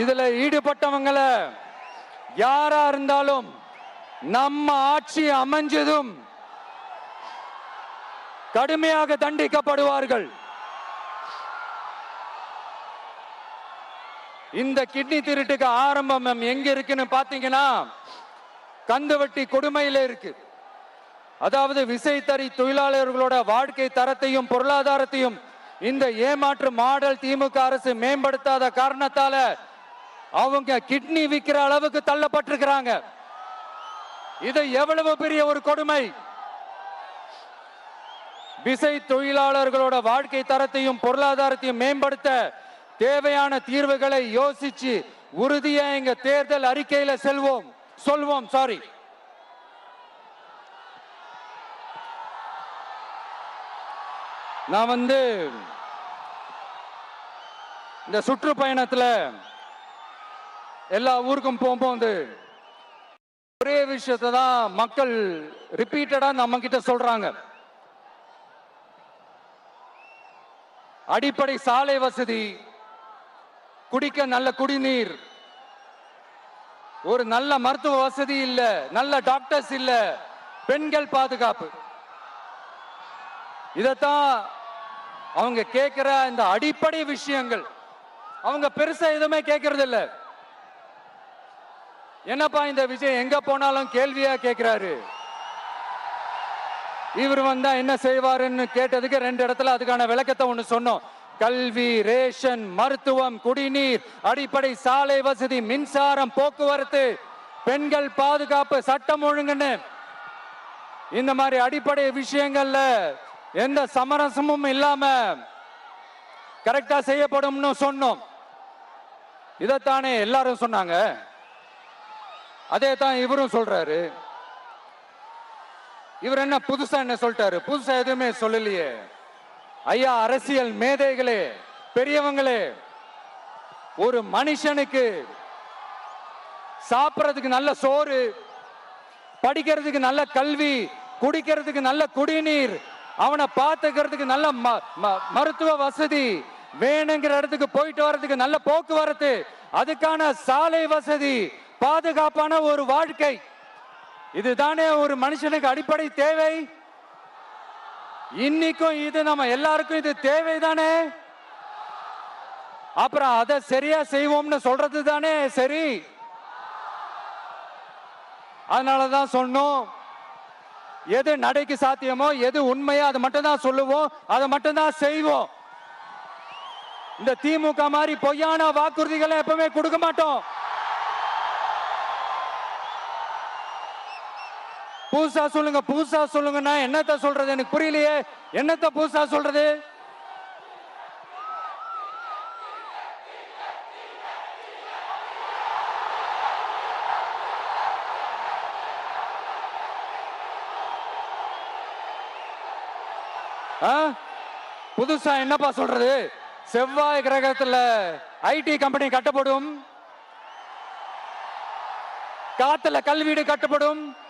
இதுல ஈடுபட்டவங்கள யாரா இருந்தாலும் நம்ம ஆட்சி அமைஞ்சதும் கடுமையாக தண்டிக்கப்படுவார்கள். இந்த கிட்னி திருட்டுக்கு ஆரம்பம் எங்க இருக்குன்னு பாத்தீங்கன்னா கந்துவட்டி கொடுமையில இருக்கு. அதாவது விசைத்தறி தொழிலாளர்களோட வாழ்க்கை தரத்தையும் பொருளாதாரத்தையும் இந்த ஏமாற்று மாடல் திமுக அரசு மேம்படுத்தாத காரணத்தால அவங்க கிட்னி விற்கிற அளவுக்கு தள்ளப்பட்டிருக்கிறாங்க. இது எவ்வளவு பெரிய ஒரு கொடுமை. விசை தொழிலாளர்களோட வாழ்க்கை தரத்தையும் பொருளாதாரத்தையும் மேம்படுத்த தேவையான தீர்வுகளை யோசிச்சு உறுதியா எங்க தேர்தல் அறிக்கையில செல்வோம். சொல்வோம் சாரி நான் வந்து இந்த சுற்றுப்பயணத்துல எல்லா ஊருக்கும் போகும்போது ஒரே விஷயத்தை தான் மக்கள் ரிப்பீட்டடா நம்ம கிட்ட சொல்றாங்க. அடிப்படை சாலை வசதி குடிக்க நல்ல குடிநீர் ஒரு நல்ல மருத்துவ வசதி இல்ல நல்ல டாக்டர்ஸ் இல்ல பெண்கள் பாதுகாப்பு. இதத்தான் அவங்க கேட்கிற இந்த அடிப்படை விஷயங்கள். அவங்க பெருசா எதுவுமே கேட்கறது இல்லை என்னப்பா இந்த விஜய் எங்க போனாலும் கேள்வியா கேட்கிறாரு இவர் வந்தா என்ன செய்வாருன்னு கேட்டதுக்கு ரெண்டு இடத்துல அதுக்கான விளக்கத்தை ஒண்ணு சொன்னோம். கல்வி ரேஷன் மருத்துவம் குடிநீர் அடிப்படை சாலை வசதி மின்சாரம் போக்குவரத்து பெண்கள் பாதுகாப்பு சட்டம் ஒழுங்குன்னு. இந்த மாதிரி அடிப்படை விஷயங்கள்ல எந்த சமரசமும் இல்லாம கரெக்டா செய்யப்படும்னு சொன்னோம். இதைத்தானே எல்லாரும் சொன்னாங்க. அதே தான் இவரும் சொல்றாரு. இவர் என்ன புதுசா என்ன சொல்லிட்டாரு? புதுசா எதுவுமே சொல்லலையே. ஐயா அரசியல் மேதைகளே பெரியவங்களே ஒரு மனுஷனுக்கு சாப்பிட்றதுக்கு நல்ல சோறு படிக்கிறதுக்கு நல்ல கல்வி குடிக்கிறதுக்கு நல்ல குடிநீர் அவனை பார்த்துக்கிறதுக்கு நல்ல ம- ம- மருத்துவ வசதி வேணுங்கிற இடத்துக்கு போயிட்டு வர்றதுக்கு நல்ல போக்குவரத்து அதுக்கான சாலை வசதி பாதுகாப்பான ஒரு வாழ்க்கை. இதுதானே ஒரு மனுஷனுக்கு அடிப்படை தேவை? இன்னைக்கும் இது நம்ம எல்லாருக்கும் இது தேவைதானே? அப்புறம் அதை சரியா செய்வோம்னு சொல்றது தானே சரி? அதனாலதான் சொன்னோம் எது நடைக்கு சாத்தியமோ எது உண்மையோ அதை மட்டும்தான் சொல்லுவோம் அதை மட்டும் தான் செய்வோம். இந்த திமுக மாதிரி பொய்யான வாக்குறுதிகளை எப்பவுமே கொடுக்க மாட்டோம். புதுசா சொல்லுங்க புதுசா சொல்லுங்கன்னா என்னத்த சொல்றது? எனக்கு புரியலையே. என்னத்த புதுசா சொல்றது? ஆ? புதுசா என்னப்பா சொல்றது? செவ்வாய் கிரகத்துல ஐடி கம்பெனி கட்டப்படும். காத்துல கல்வீடு கட்டப்படும்.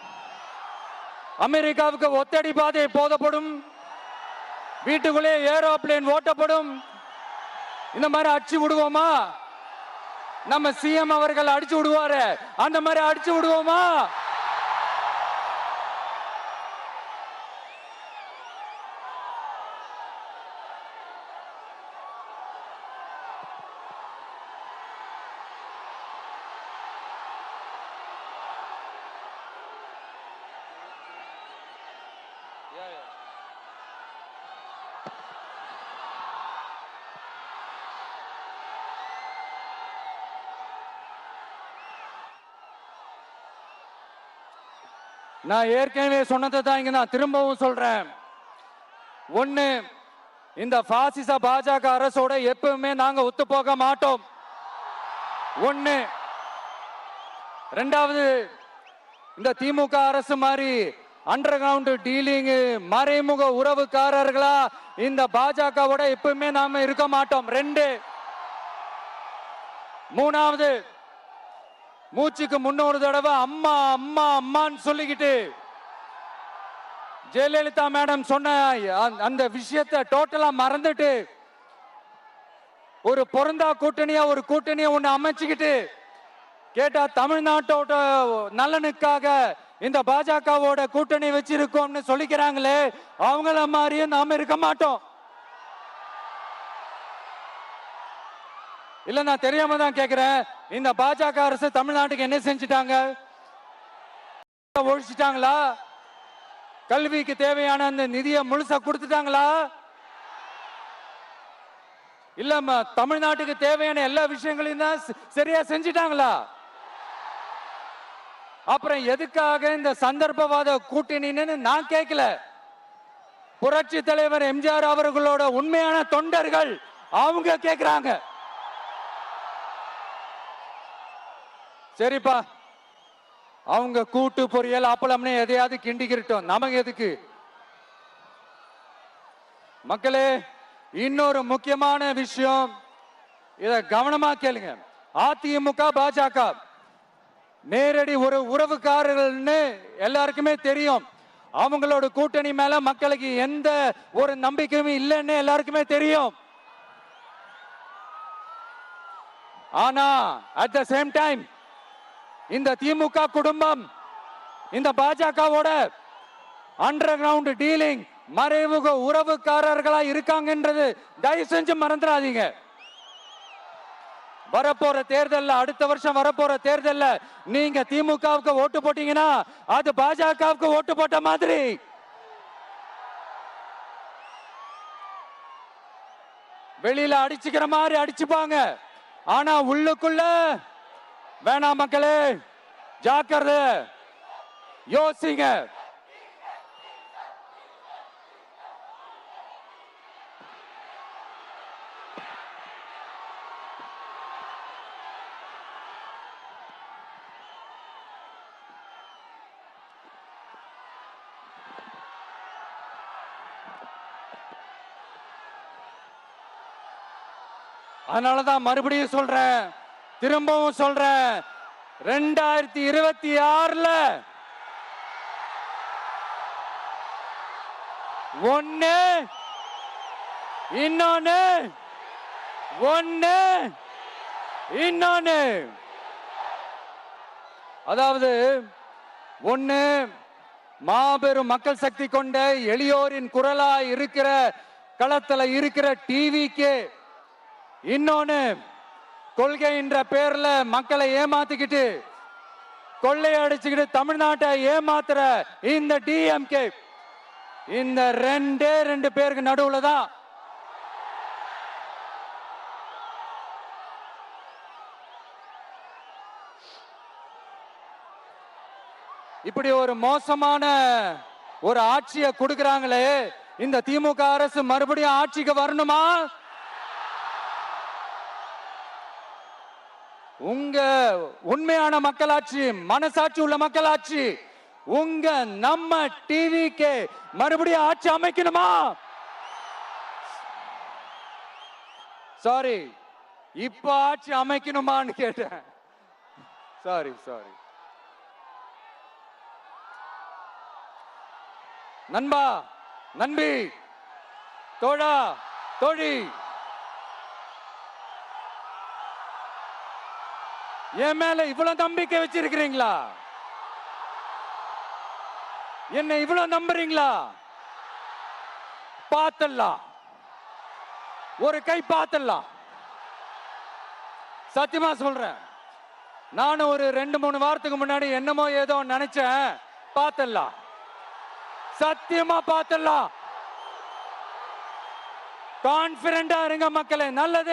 அமெரிக்காவுக்கு ஒத்தடி பாதை போதப்படும். வீட்டுக்குள்ளே ஏரோப்ளேன் ஓட்டப்படும். இந்த மாதிரி அடிச்சு விடுவோமா? நம்ம சிஎம் அவர்கள் அடிச்சு விடுவாரு. அந்த மாதிரி அடிச்சு விடுவோமா? நான் ஏற்கனவே சொன்னதை தான் இங்க நான் திரும்பவும் சொல்றேன். ஒண்ணு இந்த பாசிச பாஜக அரசோட எப்பவுமே நாங்க ஒத்து போக மாட்டோம். ஒண்ணு ரெண்டாவது இந்த திமுக அரசு மாதிரி அண்டர் கிரவுண்ட் டீலிங் மறைமுக உறவுக்காரர்களா இந்த பாஜகவோட எப்பவுமே நாம இருக்க மாட்டோம். ரெண்டு மூணாவது மூச்சுக்கு முன்னொரு தடவை அம்மா அம்மா அம்மான்னு சொல்லிக்கிட்டு ஜெயலலிதா மேடம் சொன்ன அந்த- விஷயத்தை டோட்டலா மறந்துட்டு ஒரு பொருந்தா கூட்டணியா ஒரு கூட்டணியை ஒண்ணு அமைச்சுக்கிட்டு கேட்டா தமிழ்நாட்டோட நலனுக்காக இந்த பாஜகவோட கூட்டணி வச்சிருக்கோம்னு சொல்லிக்கிறாங்களே அவங்கள மாதிரியே நாம இருக்க மாட்டோம். இல்ல நான் தெரியாம தான் கேக்குறேன். இந்த பாஜக அரசு தமிழ்நாட்டுக்கு என்ன செஞ்சுட்டாங்க? ஒழிச்சிட்டாங்களா? கல்விக்கு தேவையான அந்த நிதியை முழுசா கொடுத்துட்டாங்களா? இல்ல தமிழ்நாட்டுக்கு தேவையான எல்லா விஷயங்களையும் தான் சரியா செஞ்சுட்டாங்களா? அப்புறம் எதுக்காக இந்த சந்தர்ப்பவாத கூட்டணின்னு நான் கேட்கல புரட்சி தலைவர் எம்ஜிஆர் அவர்களோட உண்மையான தொண்டர்கள் அவங்க கேட்கிறாங்க சரிப்பா. அவங்க கூட்டு பொரியல் அப்பளம்னு எதையாவது கிண்டிக்கிட்டோம் நமக்கு எதுக்கு? மக்களே இன்னொரு முக்கியமான விஷயம். இத கவனமா கேளுங்க. அதிமுக பாஜக. நேரடி ஒரு உறவுக்காரர்கள்னு எல்லாருக்குமே தெரியும். அவங்களோட கூட்டணி மேல மக்களுக்கு எந்த ஒரு நம்பிக்கையும் இல்லைன்னு எல்லாருக்குமே தெரியும். ஆனா அட் த சேம் டைம் இந்த திமுக குடும்பம் இந்த பாஜகவோட அண்டர் கிரவுண்ட் டீலிங் மறைமுக உறவுக்காரர்களா இருக்காங்கன்றது தயவு செஞ்சு மறந்துடாதீங்க. வரப்போற தேர்தல்ல அடுத்த வருஷம் வரப்போற தேர்தல்ல நீங்க திமுகவுக்கு ஓட்டு போட்டீங்கன்னா அது பாஜகவுக்கு ஓட்டு போட்ட மாதிரி. வெளியில அடிச்சுக்கிற மாதிரி அடிச்சுப்பாங்க. ஆனா உள்ளுக்குள்ள வேணாம் மக்களே ஜாக்கிரதை. யோசிங்க. அதனாலதான் மறுபடியும் சொல்றேன். திரும்பவும் சொல்றேன் ரெண்டாயிரத்தி இருபத்தி ஆறுல. ஒன்னு இன்னொன்னு ஒன்னு இன்னொன்னு. அதாவது ஒன்னு மாபெரும் மக்கள் சக்தி கொண்ட எளியோரின் குரலா இருக்கிற களத்துல இருக்கிற டிவிக்கு இன்னொன்னு கொள்கை என்ற பேர்ல மக்களை ஏமாத்திக்கிட்டு கொள்ளையடிச்சுக்கிட்டு தமிழ்நாட்டை ஏமாத்துற இந்த டிஎம்கே இந்த ரெண்டே ரெண்டு பேருக்கு நடுவுல தான். இப்படி ஒரு மோசமான ஒரு ஆட்சியை கொடுக்கறாங்களே இந்த திமுக அரசு மறுபடியும் ஆட்சிக்கு வரணுமா? உங்க உண்மையான மக்களாட்சி மனசாட்சி உள்ள மக்களாட்சி உங்க நம்ம டிவிக்கு மறுபடியும் ஆட்சி அமைக்கணுமா? சாரி இப்ப ஆட்சி அமைக்கணுமான்னு கேட்டேன். சாரி சாரி நண்பா நன்பி தோழா தோழி. என் மேல இவ்வளவு நம்பிக்கை வச்சிருக்கிறீங்களா? என்ன இவ்வளவு நம்புறீங்களா? பார்த்தலாம் ஒரு கை பார்த்தலாம் சத்தியமா சொல்றேன். நானும் ஒரு ரெண்டு மூணு வாரத்துக்கு முன்னாடி என்னமோ ஏதோ நினைச்சேன். பார்த்தலாம் சத்தியமா பார்த்தலாம் கான்பிடண்டா இருங்க மக்களே. நல்லது